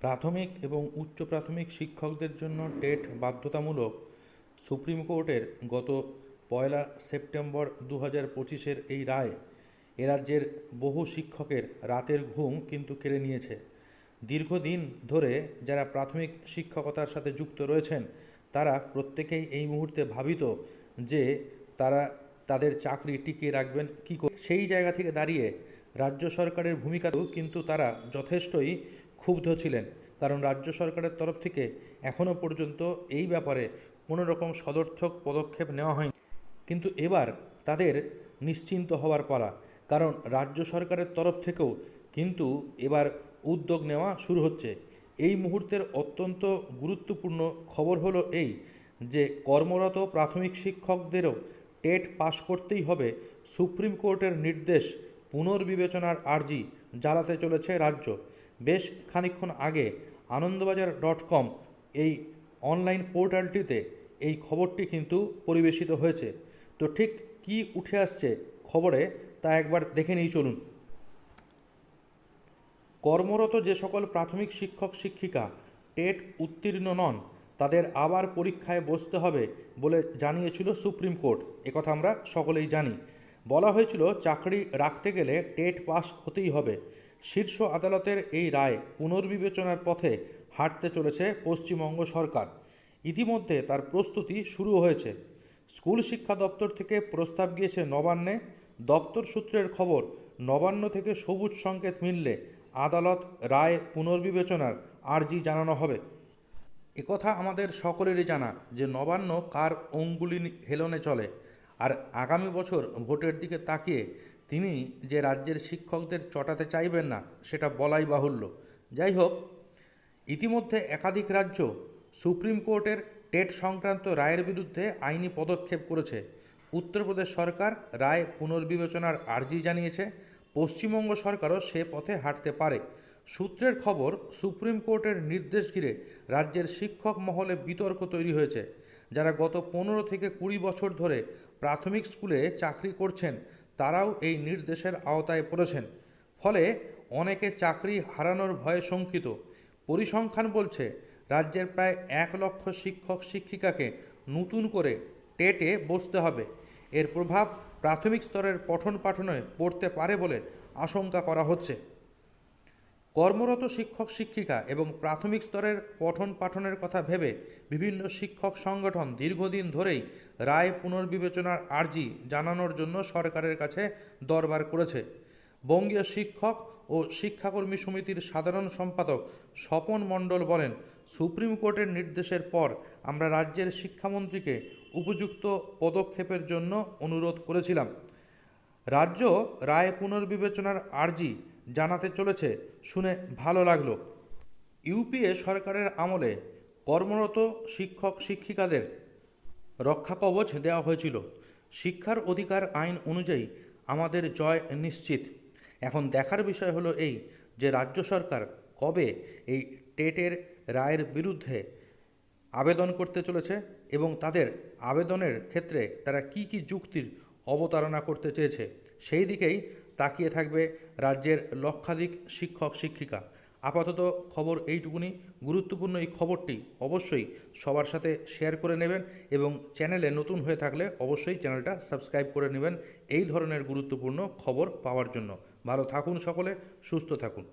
প্রাথমিক এবং উচ্চ প্রাথমিক শিক্ষকদের জন্য টেট বাধ্যতামূলক সুপ্রিম কোর্টের গত পয়লা সেপ্টেম্বর দু হাজার পঁচিশের এই রায় রাজ্যের বহু শিক্ষকের রাতের ঘুম কিন্তু কেড়ে নিয়েছে। দীর্ঘদিন ধরে যারা প্রাথমিক শিক্ষকতার সাথে যুক্ত রয়েছেন, তারা প্রত্যেকেই এই মুহূর্তে ভাবিত যে তারা তাদের চাকরি টিকিয়ে রাখবেন কী করে। সেই জায়গা থেকে দাঁড়িয়ে রাজ্য সরকারের ভূমিকাতেও কিন্তু তারা যথেষ্টই ক্ষুব্ধ ছিলেন, কারণ রাজ্য সরকারের তরফ থেকে এখনও পর্যন্ত এই ব্যাপারে কোনো রকম সদর্থক পদক্ষেপ নেওয়া হয়নি। কিন্তু এবার তাদের নিশ্চিন্ত হওয়ার পালা, কারণ রাজ্য সরকারের তরফ থেকেও কিন্তু এবার উদ্যোগ নেওয়া শুরু হচ্ছে। এই মুহূর্তের অত্যন্ত গুরুত্বপূর্ণ খবর হলো এই যে, কর্মরত প্রাথমিক শিক্ষকদেরও টেট পাশ করতেই হবে। সুপ্রিম কোর্টের নির্দেশ পুনর্বিবেচনার আর্জি জ্বালাতে চলেছে রাজ্য। বেশ খানিকক্ষণ আগে আনন্দবাজার ডট কম এই অনলাইন পোর্টালটিতে এই খবরটি কিন্তু পরিবেশিত হয়েছে। তো ঠিক কি উঠে আসছে খবরে তা একবার দেখে নিই, চলুন। কর্মরত যে সকল প্রাথমিক শিক্ষক, শিক্ষিকা, টেট উত্তীর্ণ নন, তাদের আবার পরীক্ষায় বসতে হবে বলে জানিয়েছিল সুপ্রিম কোর্ট। একথা আমরা সকলেই জানি। বলা হয়েছিল, চাকরি রাখতে গেলে টেট পাস হতেই হবে। শীর্ষ আদালতের এই রায় পুনর্বিবেচনার পথে হাঁটতে চলেছে পশ্চিমবঙ্গ সরকার। ইতিমধ্যে তার প্রস্তুতি শুরু হয়েছে। স্কুল শিক্ষা দপ্তর থেকে প্রস্তাব গিয়েছে নবান্নে। দপ্তর সূত্রের খবর, নবান্ন থেকে সবুজ সংকেত মিললে আদালত রায় পুনর্বিবেচনার আর্জি জানানো হবে। একথা আমাদের সকলেরই জানা যে নবান্ন কার অঙ্গুলি হেলনে চলে। আর আগামী বছর ভোটের দিকে তাকিয়ে তিনি যে রাজ্যের শিক্ষকদের চটাতে চাইবেন না, সেটা বলাই বাহুল্য। যাই হোক ইতিমধ্যে একাধিক রাজ্য সুপ্রিম কোর্টের টেট সংক্রান্ত রায়ের বিরুদ্ধে আইনি পদক্ষেপ করেছে। উত্তরপ্রদেশ সরকার রায় পুনর্বিবেচনার আর্জি জানিয়েছে। পশ্চিমবঙ্গ সরকারও সে পথে হাঁটতে পারে। সূত্রের খবর, সুপ্রিম কোর্টের নির্দেশ ঘিরে রাজ্যের শিক্ষক মহলে বিতর্ক তৈরি হয়েছে। যারা গত পনেরো থেকে কুড়ি বছর ধরে প্রাথমিক স্কুলে চাকরি করছেন তারাও এই নির্দেশের আওতায় পড়েছেন। ফলে অনেকে চাকরি হারানোর ভয়ে শঙ্কিত। পরিসংখ্যান বলছে, রাজ্যের প্রায় এক লক্ষ শিক্ষক শিক্ষিকাকে নতুন করে টেটে বসতে হবে। এর প্রভাব প্রাথমিক স্তরের পঠন পাঠনে পড়তে পারে বলে আশঙ্কা করা হচ্ছে। কর্মরত শিক্ষক শিক্ষিকা এবং প্রাথমিক স্তরের পঠন পাঠনের কথা ভেবে বিভিন্ন শিক্ষক সংগঠন দীর্ঘদিন ধরেই রায় পুনর্বিবেচনার আর্জি জানানোর জন্য সরকারের কাছে দরবার করেছে। বঙ্গীয় শিক্ষক ও শিক্ষাকর্মী সমিতির সাধারণ সম্পাদক স্বপন মণ্ডল বলেন, সুপ্রিম কোর্টের নির্দেশের পর আমরা রাজ্যের শিক্ষামন্ত্রীকে উপযুক্ত পদক্ষেপের জন্য অনুরোধ করেছিলাম। রাজ্য রায় পুনর্বিবেচনার আর্জি জানাতে চলেছে, শুনে ভালো লাগল। ইউপিএ সরকারের আমলে কর্মরত শিক্ষক শিক্ষিকাদের রক্ষা কবচ দেওয়া হয়েছিল। শিক্ষার অধিকার আইন অনুযায়ী আমাদের জয় নিশ্চিত। এখন দেখার বিষয় হলো এই যে রাজ্য সরকার কবে এই টেটের রায়ের বিরুদ্ধে আবেদন করতে চলেছে এবং তাদের আবেদনের ক্ষেত্রে তারা কি কি যুক্তির অবতারণা করতে চেয়েছে, সেই দিকেই তাকিয়ে থাকবে রাজ্যের লক্ষাধিক শিক্ষক, শিক্ষিকা। আপাতত খবর এইটুকুনি। গুরুত্বপূর্ণ এই খবরটি অবশ্যই সবার সাথে শেয়ার করে নেবেন এবং চ্যানেলে নতুন হয়ে থাকলে অবশ্যই চ্যানেলটা সাবস্ক্রাইব করে নেবেন। এই ধরনের গুরুত্বপূর্ণ খবর পাওয়ার জন্য। ভালো থাকুন সকলে, সুস্থ থাকুন।